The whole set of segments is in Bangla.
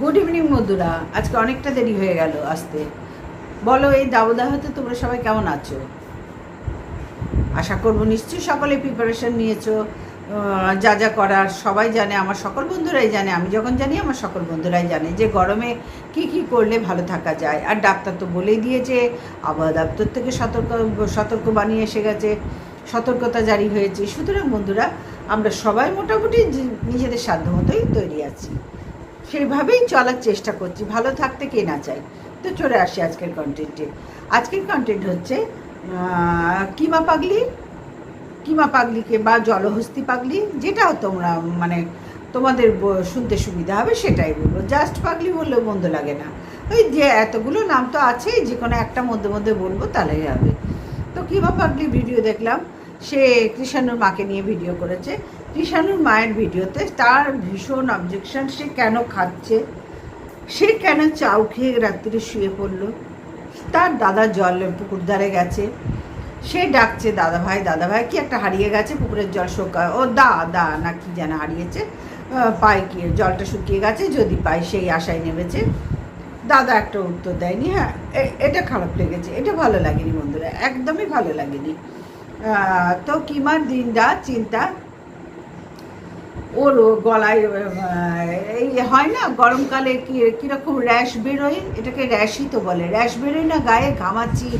গুড ইভিনিং বন্ধুরা আজকে অনেকটা দেরি হয়ে গেল আসতে। বলো, এই দাবদাহতে তোমরা সবাই কেমন আছো? আশা করব নিশ্চয়ই সকলে প্রিপারেশন নিয়েছো। যা যা করার সবাই জানে, আমার সকল বন্ধুরাই জানে, আমি যখন জানি আমার সকল বন্ধুরাই জানে যে গরমে কি কি করলে ভালো থাকা যায়। আর ডাক্তার তো বলেই দিয়েছে, আবহাওয়া দপ্তর থেকে সতর্ক সতর্ক বানিয়ে এসে গেছে, সতর্কতা জারি হয়েছে। সুতরাং বন্ধুরা, আমরা সবাই মোটামুটি নিজেদের সাধ্য মতোই তৈরি আছি। সেইভাবেই চলার চেষ্টা করছি, ভালো থাকতে কে না চাই তো চলে আসি আজকের কন্টেন্টে আজকের কন্টেন্ট হচ্ছে কিমা পাগলি, কিমা পাগলিকে বা জলহস্তি পাগলি, যেটাও তোমরা মানে তোমাদের শুনতে সুবিধা হবে সেটাই বলব। জাস্ট পাগলি বললেও মন্দ লাগে না। ওই যে এতগুলো নাম তো আছেই যে কোনো একটা মধ্যে মধ্যে বলব তাহলেই হবে। তো কিমা পাগলি ভিডিও দেখলাম, সে কৃষাণুর মাকে নিয়ে ভিডিও করেছে। কৃষাণুর মায়ের ভিডিওতে তার ভীষণ অবজেকশন সে কেন খাচ্ছে? সে কেন চাউ খেয়ে রাত্রে শুয়ে পড়ল? তার দাদা জল পুকুর ধারে গেছে। সে ডাকছে দাদা ভাই দাদা ভাই কি একটা হারিয়ে গেছে? পুকুরের জল শোকা ও, দা দা, না, কি যেন হারিয়েছে? পায় কি জলটা শুকিয়ে গেছে, যদি পায় সেই আশায় নেমেছে। দাদা একটা উত্তর দেয়নি হ্যাঁ এটা খারাপ লেগেছে। এটা ভালো লাগেনি বন্ধুরা, একদমই ভালো লাগেনি। তো কিমার দিন রাত চিন্তা? ওর গলায় এই হয় না গরমকালে কি, কীরকম র্যাশ বেরোয়? এটাকে র্যাশই তো বলে। র্যাশ বেরোয় না গায়ে? ঘামাচি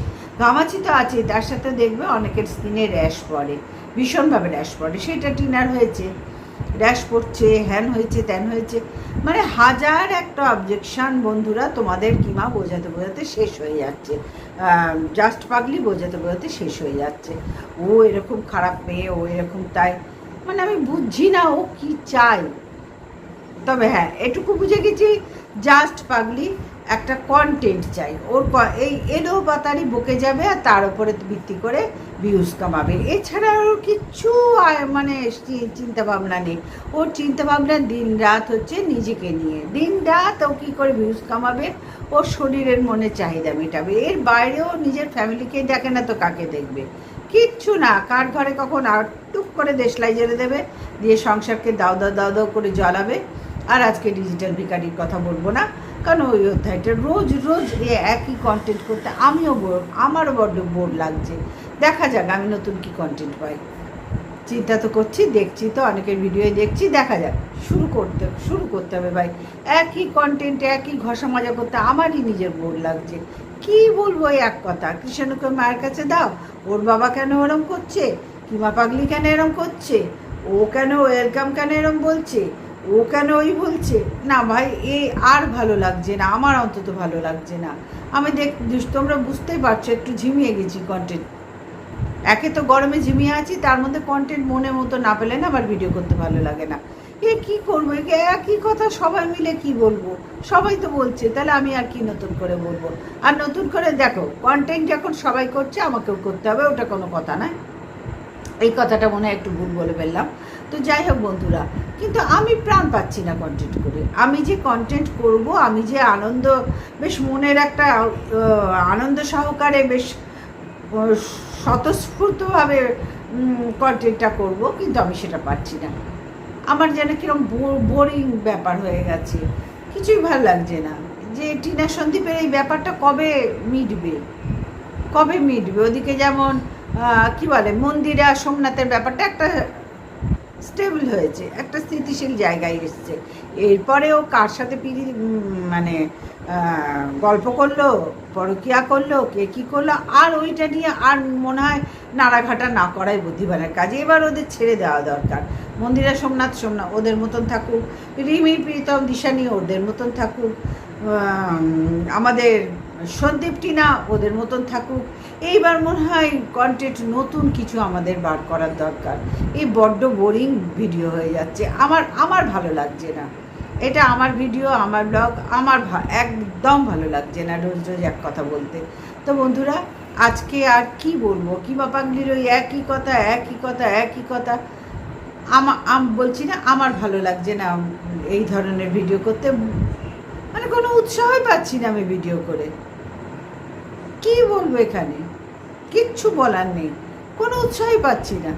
ঘামাচি তো আছে। তার সাথে দেখবে অনেকের স্কিনে র্যাশ পড়ে। ভীষণভাবে র্যাশ পড়ে। সেটা টিনার হয়েছে। র্যাশ পড়ছে, হ্যান হয়েছে, ত্যান হয়েছে। মানে হাজার একটা অবজেকশান বন্ধুরা তোমাদের কিমা বোঝাতে বোঝাতে শেষ হয়ে যাচ্ছে। জাস্ট পাগলি বোঝাতে বোঝাতে শেষ হয়ে যাচ্ছে। ও এরকম খারাপ মেয়ে, ও এরকম তাই। মানে আমি বুঝছি না ও কি চাই তবে হ্যাঁ এটুকু বুঝে গেছি জাস্ট পাগলি একটা কন্টেন্ট চাই। ওর এই এলো বাতারি বকে যাবে আর তার উপরে ভিত্তি করে ভিউজ কামাবে। এছাড়া ওর কিচ্ছু মানে চি- চিন্তা ভাবনা নেই। ওর চিন্তা ভাবনা দিন রাত হচ্ছে নিজেকে নিয়ে। দিন রাত ও কী করে ভিউজ কামাবে? ওর শরীরের মনে চাহিদা মেটাবে। এর বাইরেও নিজের ফ্যামিলিকে দেখে না তো কাকে দেখবে? কিচ্ছু না। কার ঘরে কখন আর টুক করে দেশলাই জেলে দেবে, দিয়ে সংসারকে দাও দাও দাও দাও করে জ্বালাবে। আর আজকে ডিজিটাল ভিকারির কথা বলব না, কারণ ওই অধ্যায়টা রোজ রোজ এ একই কন্টেন্ট করতে আমিও আমারও বড্ড বোর লাগছে। দেখা যাক আমি নতুন কি কন্টেন্ট পাই। চিন্তা তো করছি, দেখছি তো, অনেকের ভিডিও দেখছি, দেখা যাক। শুরু করতে শুরু করতে হবে ভাই। একই কন্টেন্টে একই ঘষা মাজা করতে আমারই নিজের বোর লাগছে। কি বলব এক কথা, কৃষ্ণকে মায়ের কাছে দাও, ওর বাবা কেন ওরম করছে? কিমা পাগলি কেন এরম করছে? ও কেন ওয়েলকাম কেন এরম বলছে? ও কেন ওই বলছে? না ভাই, এ আর ভালো লাগছে না, আমার অন্তত ভালো লাগছে না। আমি দেখ তোমরা বুঝতেই পারছ, একটু ঝিমিয়ে গেছি কন্টেন্ট একে তো গরমে ঝিমিয়ে আছি, তার মধ্যে কন্টেন্ট মনে মতো না পেলে না আবার ভিডিও করতে ভালো লাগে না। এ কি করব? একে একই কথা সবাই মিলে কি বলব? সবাই তো বলছে, তাহলে আমি আর কি নতুন করে বলব? আর নতুন করে দেখো কন্টেন্ট যখন সবাই করছে, আমাকেও করতে হবে, ওটা কোনো কথা নয়। এই কথাটা মনে হয় একটু ভুল বলে ফেললাম। তো যাই হোক বন্ধুরা, কিন্তু আমি প্রাণ পাচ্ছি না কন্টেন্ট করে। আমি যে কন্টেন্ট করব, আমি যে আনন্দ, বেশ মনের একটা আনন্দ সহকারে বেশ স্বতঃস্ফূর্তভাবে কন্টেন্টটা করব, কিন্তু আমি সেটা পাচ্ছি না। আমার যেন কিরম বোরিং ব্যাপার হয়ে গেছে। কিছুই ভালো লাগছে না। যে টিনা সন্দীপের এই ব্যাপারটা কবে মিটবে? কবে মিটবে? ওদিকে যেমন কি বলে, মন্দিরে আর সোমনাথের ব্যাপারটা একটা স্টেবল হয়েছে, একটা স্থিতিশীল জায়গায় এসছে। এরপরেও কার সাথে পিড়ি মানে গল্প করল, পরকিয়া করল, কে কী করল, আর ওইটা নিয়ে আর মনে হয় নাড়াঘাটা না করাই বুদ্ধিমানের কাজে। এবার ওদের ছেড়ে দেওয়া দরকার। মন্দিরা সোমনাথ সোমনাথ, ওদের মতন থাকুক, রিমি, প্রীতম দিশানি ওদের মতন থাকুক আমাদের সন্দীপ টিনা ওদের মতন থাকুক এইবার মনে হয় কন্টেন্ট নতুন কিছু আমাদের বার করার দরকার। এই বড্ড বোরিং ভিডিও হয়ে যাচ্ছে। আমার আমার ভালো লাগছে না। এটা আমার ভিডিও আমার ব্লগ আমার একদম ভালো লাগছে না রোজ রোজ এক কথা বলতে। তো বন্ধুরা, আজকে আর কি বলব? কিমা পাগলির ওই একই কথা একই কথা একই কথা? আম বলছি না, আমার ভালো লাগছে না এই ধরনের ভিডিও করতে। মানে কোনো উৎসাহই পাচ্ছি না আমি ভিডিও করে। কি বলব এখানে? কিচ্ছু বলার নেই। কোনো উৎসাহই পাচ্ছি না।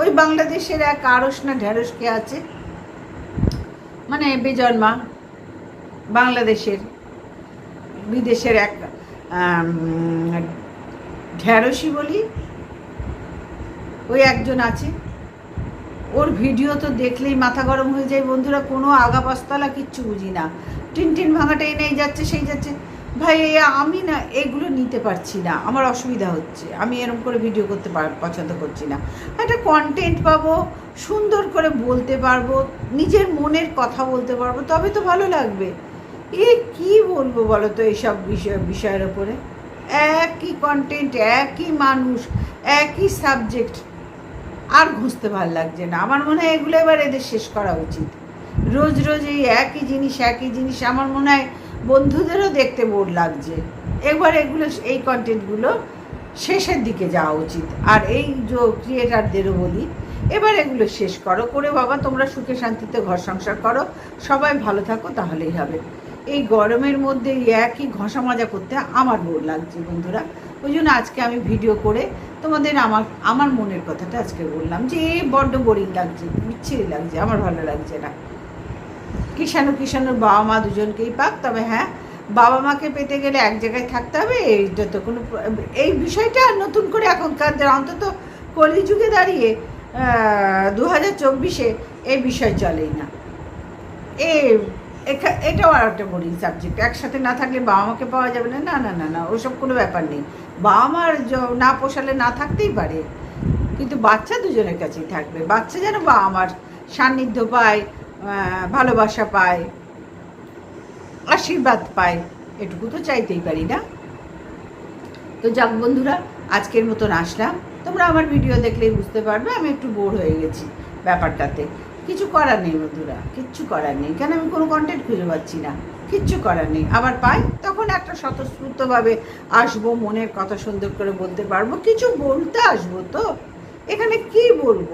ওই বাংলাদেশের এক আড়স না ঢেঁড়স কে আছে? মানে বেজন্মা বাংলাদেশের, বিদেশের এক ঢ্যাঁড়সি বলি, ওই একজন আছে। ওর ভিডিও তো দেখলেই মাথা গরম হয়ে যায়। বন্ধুরা, কোনো আগা পাস্তলা কিচ্ছু বুঝি না। টিন টিন ভাঙাটা এনেই যাচ্ছে, সেই যাচ্ছে। ভাই, আমি না এগুলো নিতে পারছি না। আমার অসুবিধা হচ্ছে। আমি এরকম করে ভিডিও করতে পছন্দ করছি না। একটা কন্টেন্ট পাবো, সুন্দর করে বলতে পারব, নিজের মনের কথা বলতে পারব, তবে তো ভালো লাগবে। এ কি বলব বলো তো এইসব বিষয়, বিষয়ের ওপরে? একই কন্টেন্ট একই মানুষ, একই সাবজেক্ট আর ঘুষতে ভালো লাগছে না। আমার মনে হয় এগুলো এবার এদের শেষ করা উচিত। রোজ রোজ এই একই জিনিস একই জিনিস, আমার মনে হয় বন্ধুদেরও দেখতে বোর লাগছে। এবার এগুলো, এই কন্টেন্টগুলো শেষের দিকে যাওয়া উচিত। আর এই যে ক্রিয়েটারদেরও বলি, এবার এগুলো শেষ করো। করে বাবা, তোমরা সুখে শান্তিতে ঘর সংসার করো। সবাই ভালো থাকো, তাহলেই হবে। এই গরমের মধ্যে একই ঘষা মাজা করতে আমার বোর লাগছে বন্ধুরা। ওই জন্য আজকে আমি ভিডিও করে তোমাদের আমার আমার মনের কথাটা আজকে বললাম যে বড্ড বোরিং লাগছে, বিচ্ছিরি লাগছে, আমার ভালো লাগছে না। কিষাণু কিষাণুর বাবা মা দুজনকেই পাক, তবে হ্যাঁ বাবা মাকে পেতে গেলে এক জায়গায় থাকতে হবে, এইটা তো কোনো এই বিষয়টা নতুন করে এখনকার অন্তত কলিযুগে দাঁড়িয়ে দু হাজার চব্বিশে এই বিষয় চলেই না। এ এটাও আর একটা বোরিং সাবজেক্ট একসাথে না থাকলে বাবা মাকে পাওয়া যাবে না না না না না, ওসব কোনো ব্যাপার নেই। বাবা মার না পোষালে না থাকতেই পারে, কিন্তু বাচ্চা দুজনের কাছেই থাকবে, বাচ্চা যেন বাবা মার সান্নিধ্য পায় ভালোবাসা পায়, আশীর্বাদ পায়, এটুকু তো চাইতেই পারি না? তো যাক বন্ধুরা, আজকের মতন আসলাম। তোমরা আমার ভিডিও দেখলেই বুঝতে পারবে, আমি একটু বোর হয়ে গেছি ব্যাপারটাতে। কিছু করার নেই বন্ধুরা, কিচ্ছু করার নেই। কেন আমি কোনো কন্টেন্ট খুঁজে পাচ্ছি না? কিচ্ছু করার নেই। আবার পাই, তখন একটা স্বতঃস্ফূর্তভাবে আসব, মনের কথা সুন্দর করে বলতে পারব। কিছু বলতে আসব তো? এখানে কি বলব?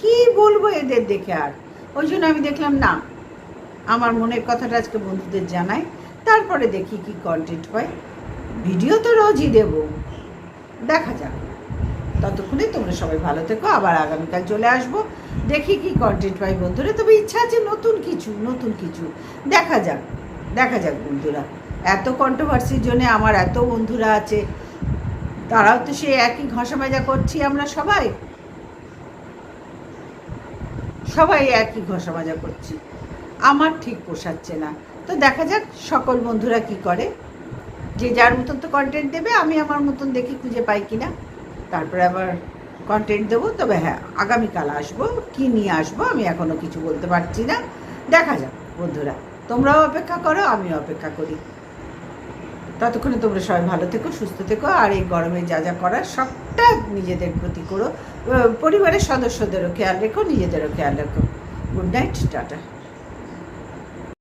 কি বলব এদের দেখে আর? ওই জন্য আমি দেখলাম, না, আমার মনের কথাটা আজকে বন্ধুদের জানাই, তারপরে দেখি কি কন্টেন্ট পাই ভিডিও তো রোজই দেব। দেখা যাক। ততক্ষণে তোমরা সবাই ভালো থেকো, আবার আগামীকাল চলে আসব। দেখি কি কন্টেন্ট পাই বন্ধুরা। তবে ইচ্ছা আছে নতুন কিছু নতুন কিছু। দেখা যাক দেখা যাক বন্ধুরা। এত কন্ট্রোভার্সির জন্য আমার এত বন্ধুরা আছে। তারাও তো সে একই ঘষা মাজা করছি আমরা সবাই। সবাই একই ঘষা মাজা করছি। আমার ঠিক পোষাচ্ছে না। তো দেখা যাক সকল বন্ধুরা কি করে। যে যার মতন তো কন্টেন্ট দেবে, আমি আমার মতন দেখি খুঁজে পাই কি না তারপরে আবার কন্টেন্ট দেবো। তবে হ্যাঁ আগামীকাল আসব। কি নিয়ে আসব আমি এখনও কিছু বলতে পারছি না। দেখা যাক বন্ধুরা। তোমরাও অপেক্ষা করো, আমিও অপেক্ষা করি। ততক্ষণে তোমরা সবাই ভালো থেকো, সুস্থ থেকো, আর এই গরমে যা যা করার সবটা নিজেদের প্রতি করো। পরিবারের সদস্যদেরও খেয়াল রেখো, নিজেদেরও খেয়াল রেখো। Good night tata.